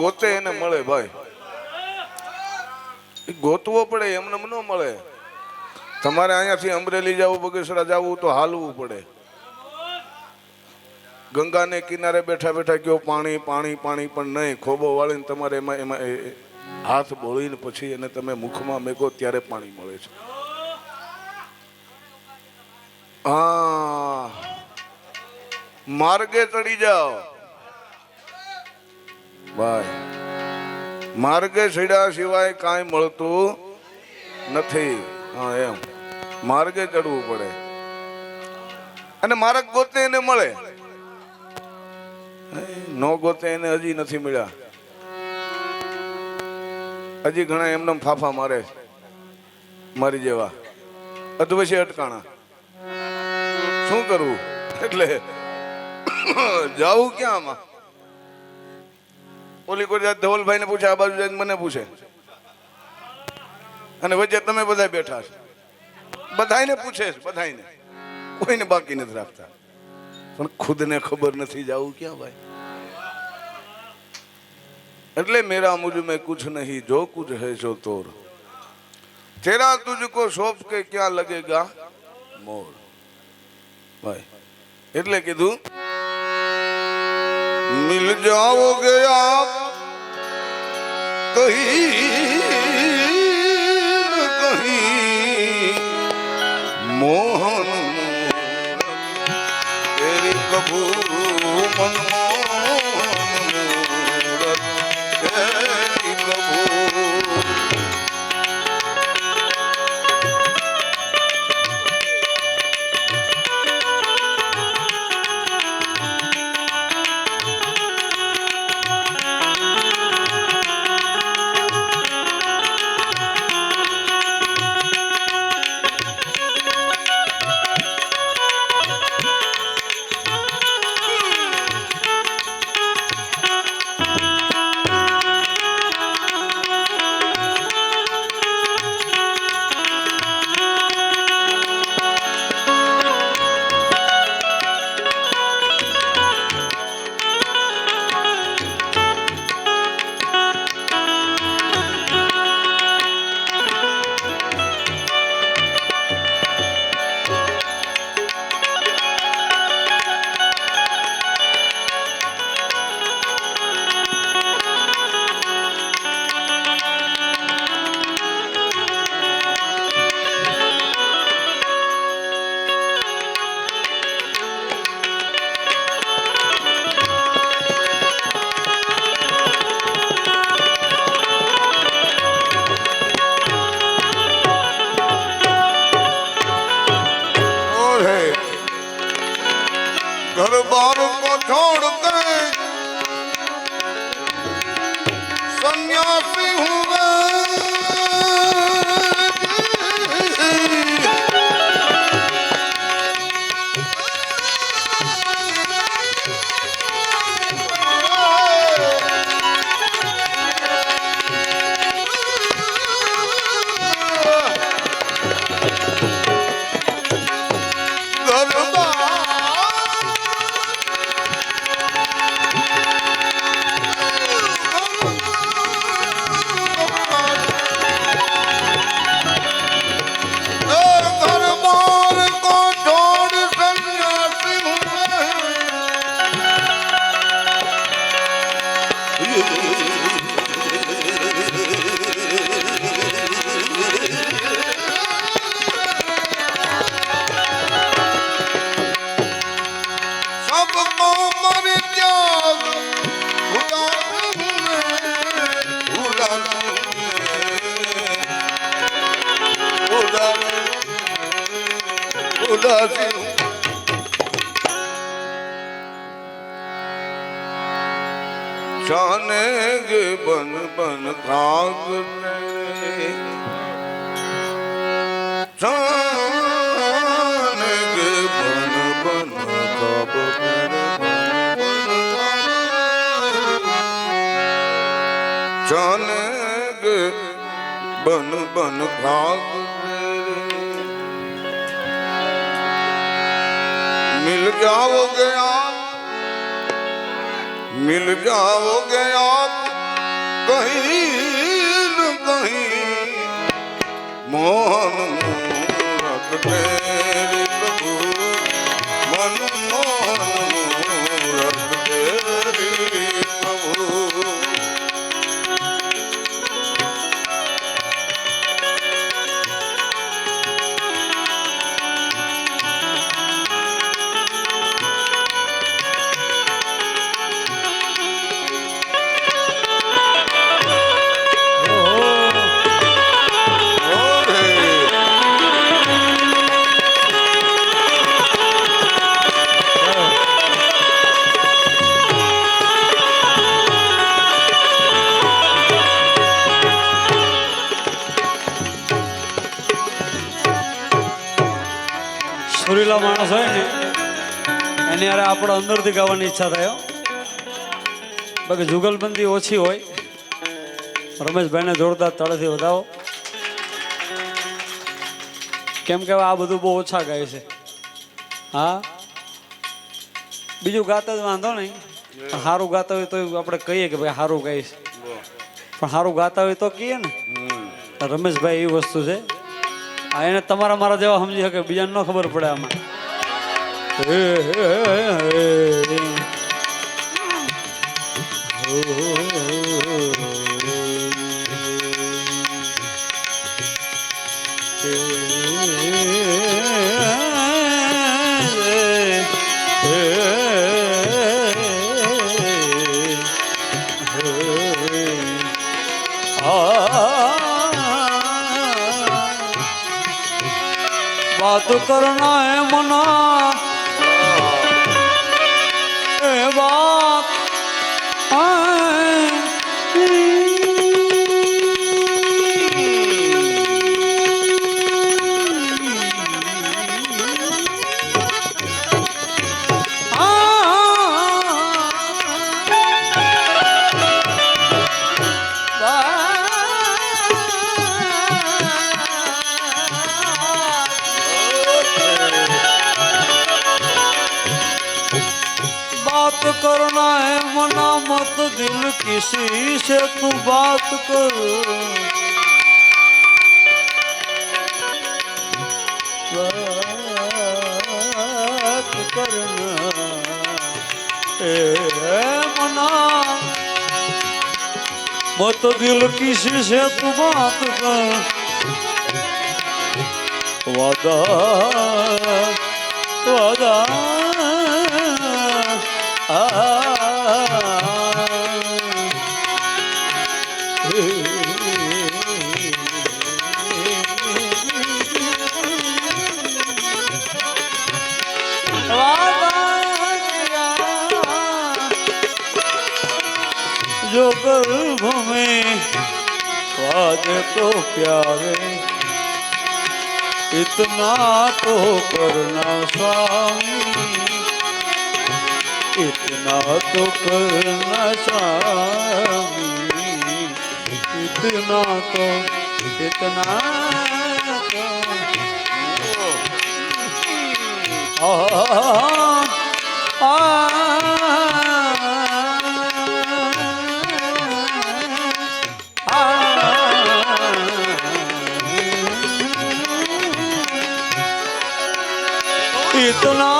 ગોતે એને મળે ભાઈ. ગોતવો પડે, એમને ન મળે. તમારે અહીંયાથી અમરેલી જવું, બગેસરા જવું તો હાલવું પડે. ગંગાને કિનારે બેઠા બેઠા કયો પાણી પાણી પાણી પણ નહીં. ખોબો વાળીને તમારે એમાં એમાં હાથ બોળીને પછી એને તમે મુખમાં મેકો ત્યારે પાણી મળે છે. હા. માર્ગે ચડી જાઓ. ભાઈ માર્ગે ચડ્યા સિવાય કાંઈ મળતું નથી. હા, એમ. માર્ગે ચડવું પડે. અને માર્ગ ગોતે એને મળે. નો ગોતે એને હજી નથી મળ્યા. હજી ઘણા એમને ફાફા મારે. મારી જેવા. અધવશે અટકાણા. શું કરવું એટલે જાવું ક્યાં આમાં? ઓલી કોઈ જાય ધવલભાઈને પૂછે, આ બાજુ જાય મને પૂછે. અને વચ્ચે તમે બધા બેઠા છો. બધાને પૂછે છે બધાને કોઈને બાકી નથી રાખતા. પણ ખુદને ખબર નથી જવું ક્યાં ભાઈ. એટલે મેરા મુજ મેં કુછ નહીં, જો કુછ હે છો તોર. તેરા તુજકો સોપ કે ક્યાં લગેગા? મોર. ભાઈ, એટલે કીધું, મિલ જાઓગે આપ મોહન તેરી કભુ મનમોહન ચાનગ બન બન ભાગ મિલ ગયા હો ગયા મિલ ગયા હો ગયા કહી કહી મોહન મૂરખ પ્રભુ મન મોહન માણસ હોય ને એની યારે આપણે અંદરથી ગાવાની ઈચ્છા થાય બાકી જુગલબંધી ઓછી હોય. રમેશભાઈને જોરદાર તળેથી વધાવો. કેમ કે આ બધું બહુ ઓછા ગાય છે. હા? બીજું ગાતા જ વાંધો નહીં. સારું ગાતા હોય તો આપણે કહીએ કે ભાઈ સારું ગાઈશ પણ સારું ગાતા હોય તો કહીએ ને. રમેશભાઈ એવી વસ્તુ છે. એને તમારા મારા જેવા સમજી શકે, બીજાને ન ખબર પડે આમાં. હે, હે, વાત કરના એ મના મત દિલ કિસી સે તું વાત કર. વાદા વાદા. प्यारे इतना तो करना स्वामी इतना तो करना स्वामी इतना तो इतना तो आ, आ, Yo no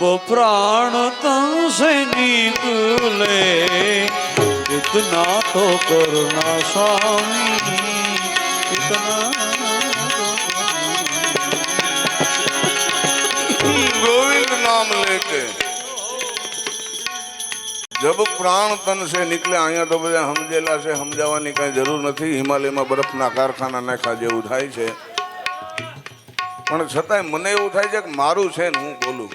પ્રાણ તંસે નીકળે ઇતના તો કરુણા સ્વામી, ઇતના ગોવિંદ નામ લેકે જબ પ્રાણ તન છે નીકળે, અહીંયા તો બધા સમજેલા છે સમજાવવાની કાંઈ જરૂર નથી. હિમાલયમાં બરફના કારખાના નાખા જેવું થાય છે. પણ છતાંય મને એવું થાય છે કે મારું છે ને હું બોલું.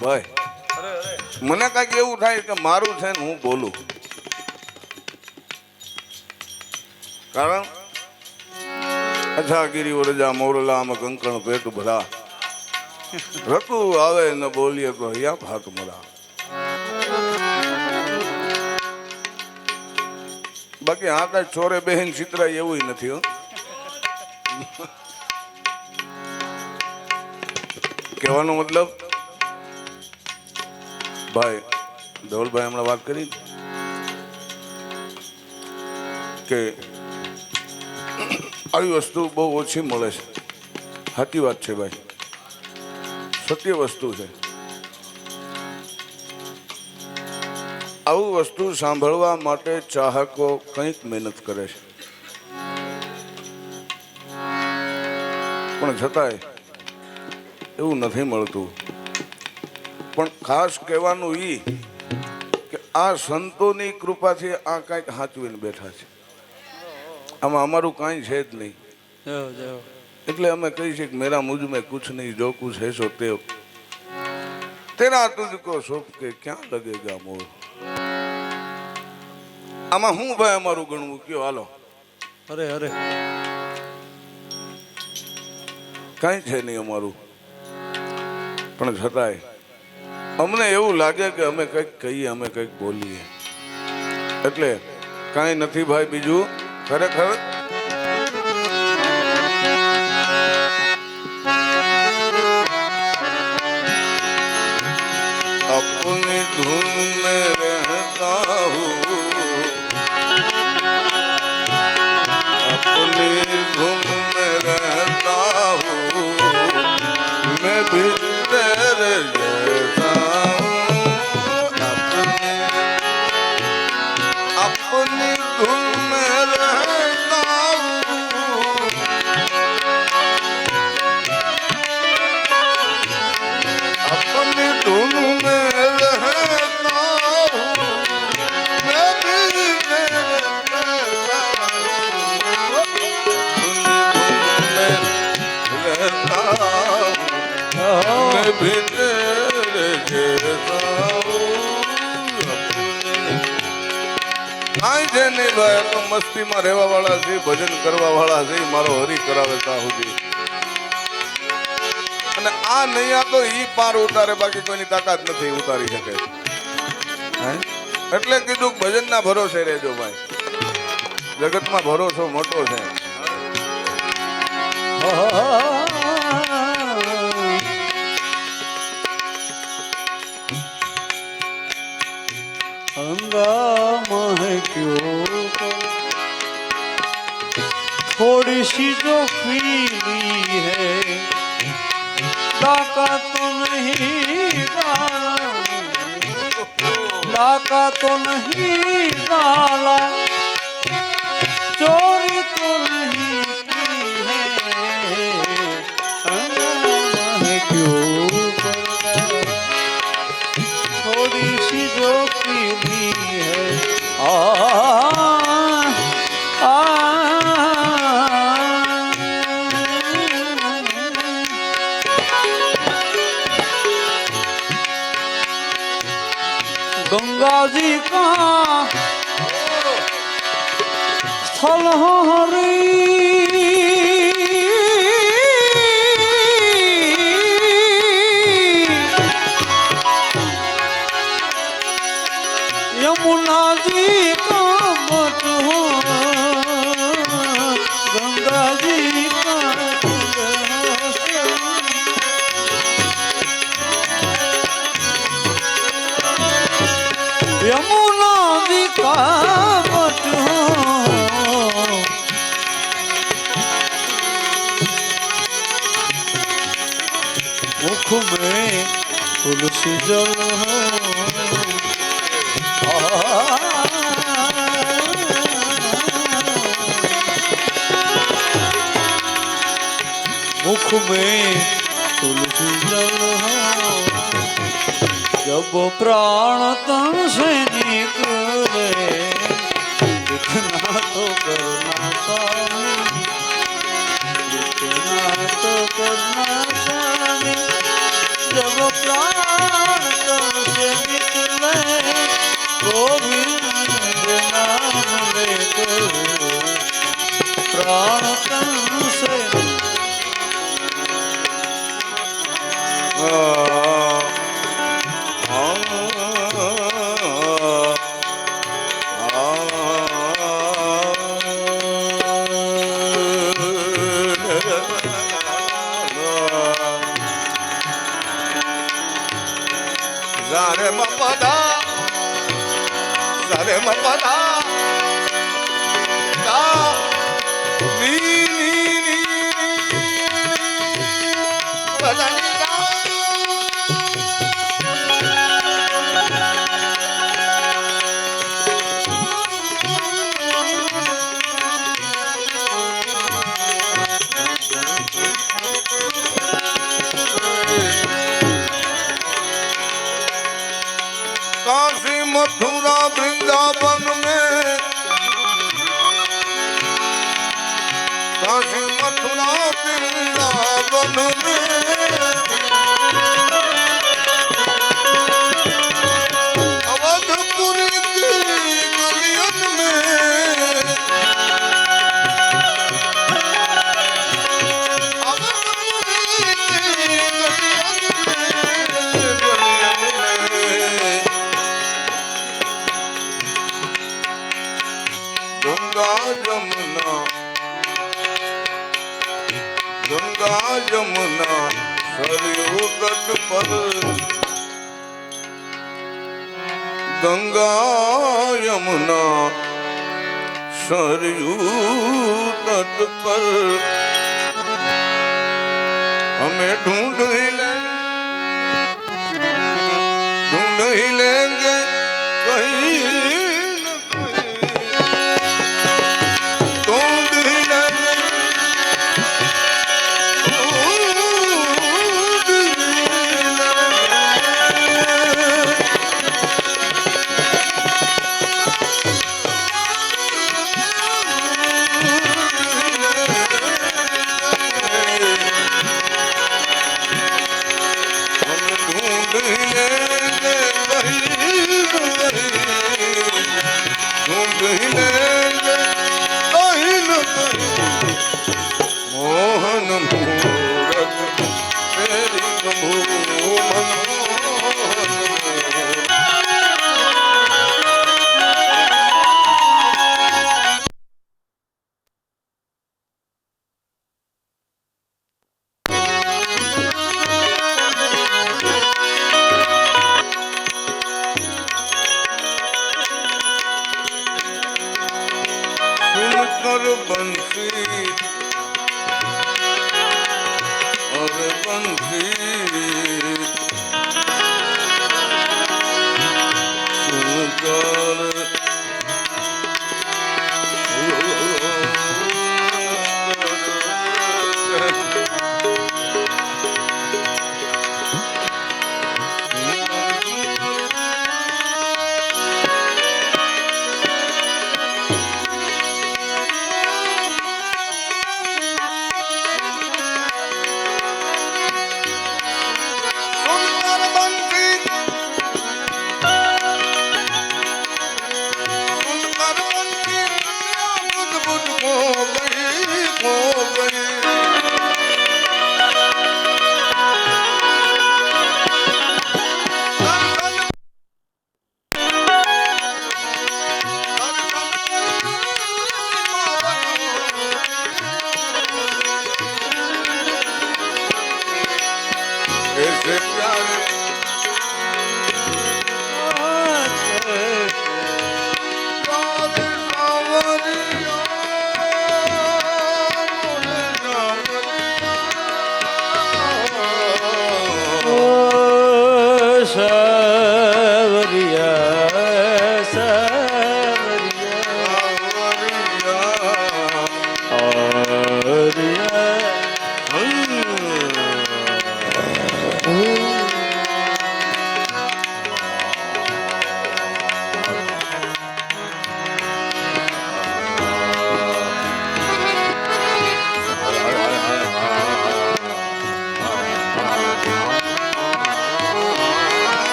ભાઈ, મને કાંઈક એવું થાય કે મારું છે ને હું બોલું. કારણ અચ્છા ગીરી વરજા મોરલા કંકણ પેટ ભરા રતુ આવે ને બોલીએ તો હૈયા ભાત મરા બાકી આ કાંઈ છોરે બહેન ચિતરાય એવું નથી, હો. કહેવાનો મતલબ ભાઈ, ધવલભાઈ હમણાં વાત કરી કે આવી વસ્તુ બહુ ઓછી મળે છે. સાચી વાત છે ભાઈ. સત્ય વસ્તુ છે. આવું વસ્તુ સાંભળવા માટે ચાહકો કંઈક મહેનત કરે છે. પણ છતાંય એવું નથી મળતું. પણ ખાસ કહેવાનું એ કે આ સંતોની કૃપાથી આ કાંઈક સાચવીને બેઠા છે. આમાં અમારું કાંઈ છે જ નહીં. એટલે અમે કહી છીએ કે મેરા મુજ કુછ નહીં જો કુછ હેસો તે તેના તુજકો શોખ કે ક્યાં લગેગા મોર? આમાં હું ભાઈ અમારું ગણવું? કયો હાલો. અરે અરે. કાંઈ છે નહીં અમારું. પણ છતાંય અમને એવું લાગે કે અમે કંઈક કહીએ, અમે કંઈક બોલીએ. એટલે કાંઈ નથી ભાઈ બીજું? ખરેખર મસ્તીમાં રહેવા વાળા છે ભજન કરવા વાળા છે મારો હરી કરાવે સુધી. અને આ નૈયા તો ઈ પાર ઉતારે બાકી કોઈની તાકાત નથી ઉતારી શકે. એટલે કીધું ભજનના ભરોસે રહેજો ભાઈ. જગતમાં ભરોસો મોટો છે. गंगा जी का स्थल हरी મુખ મેં તુલસી જબ પ્રાણ તન સે નીકળે इतना तो करना स्वामी इतना तो करना પ્રાણ કંસે Zare mapada, zare mapada. ਪ੍ਰਗਟ ਪਰ ਗੰਗਾ ਯਮੁਨਾ ਸਰਯੂ ਤਟ ਪਰ। ਹਮੇ ਢੂੰਢ ਹੀ ਲੈ ਢੂੰਢ ਹੀ ਲੈਂਗੇ go.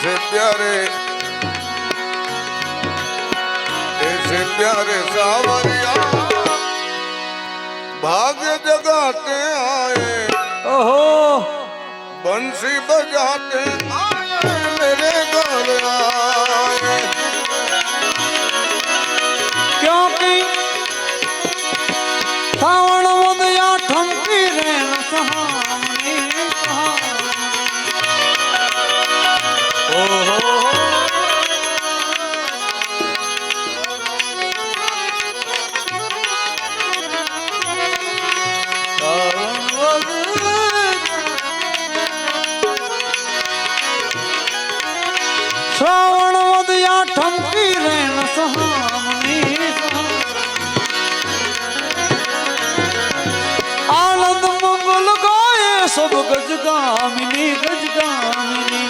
છે ત્યારે એ છે ત્યારે સાવરિયા. ભાગ્ય જગાતે આયે. ઓહો. બંસી બજાતે સબ ગજગામિની ગજગામિની,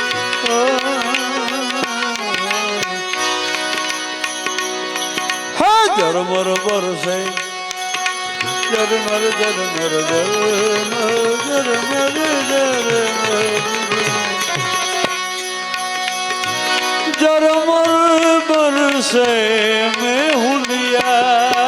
હા. જરમર બરસે જરમર જરમર જરમર જરમર જરમર જરમર બરસે મેં હુલિયા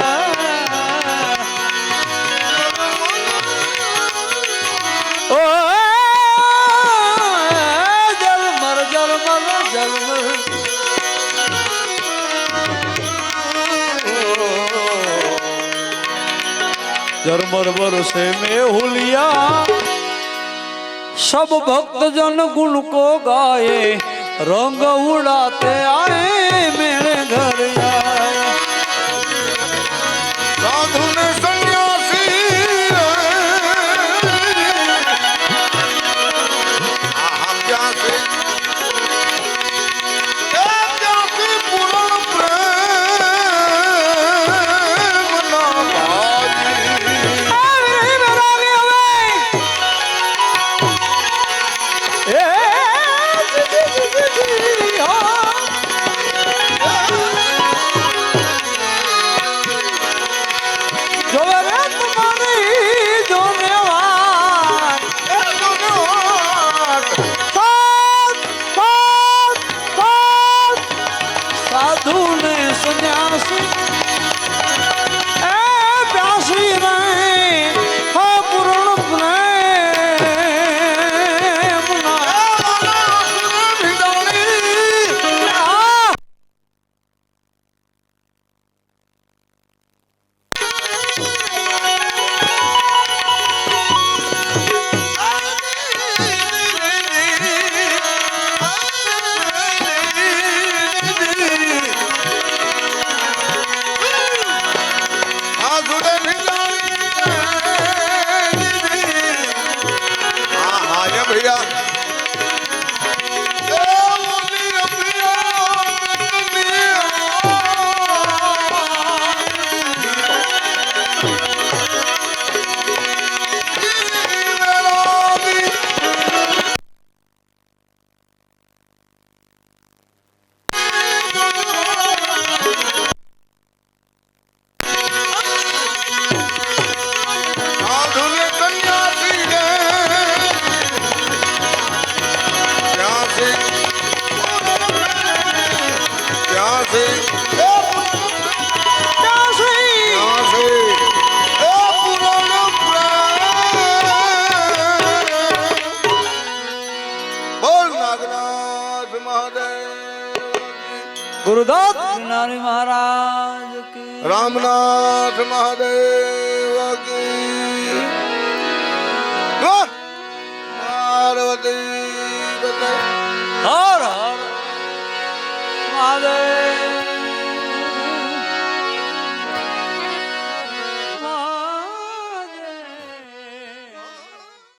ઝરમર વરસે મેહુલિયા સબ ભક્તજન ગુણ કો ગાયે રંગ ઉડાતે આએ મેં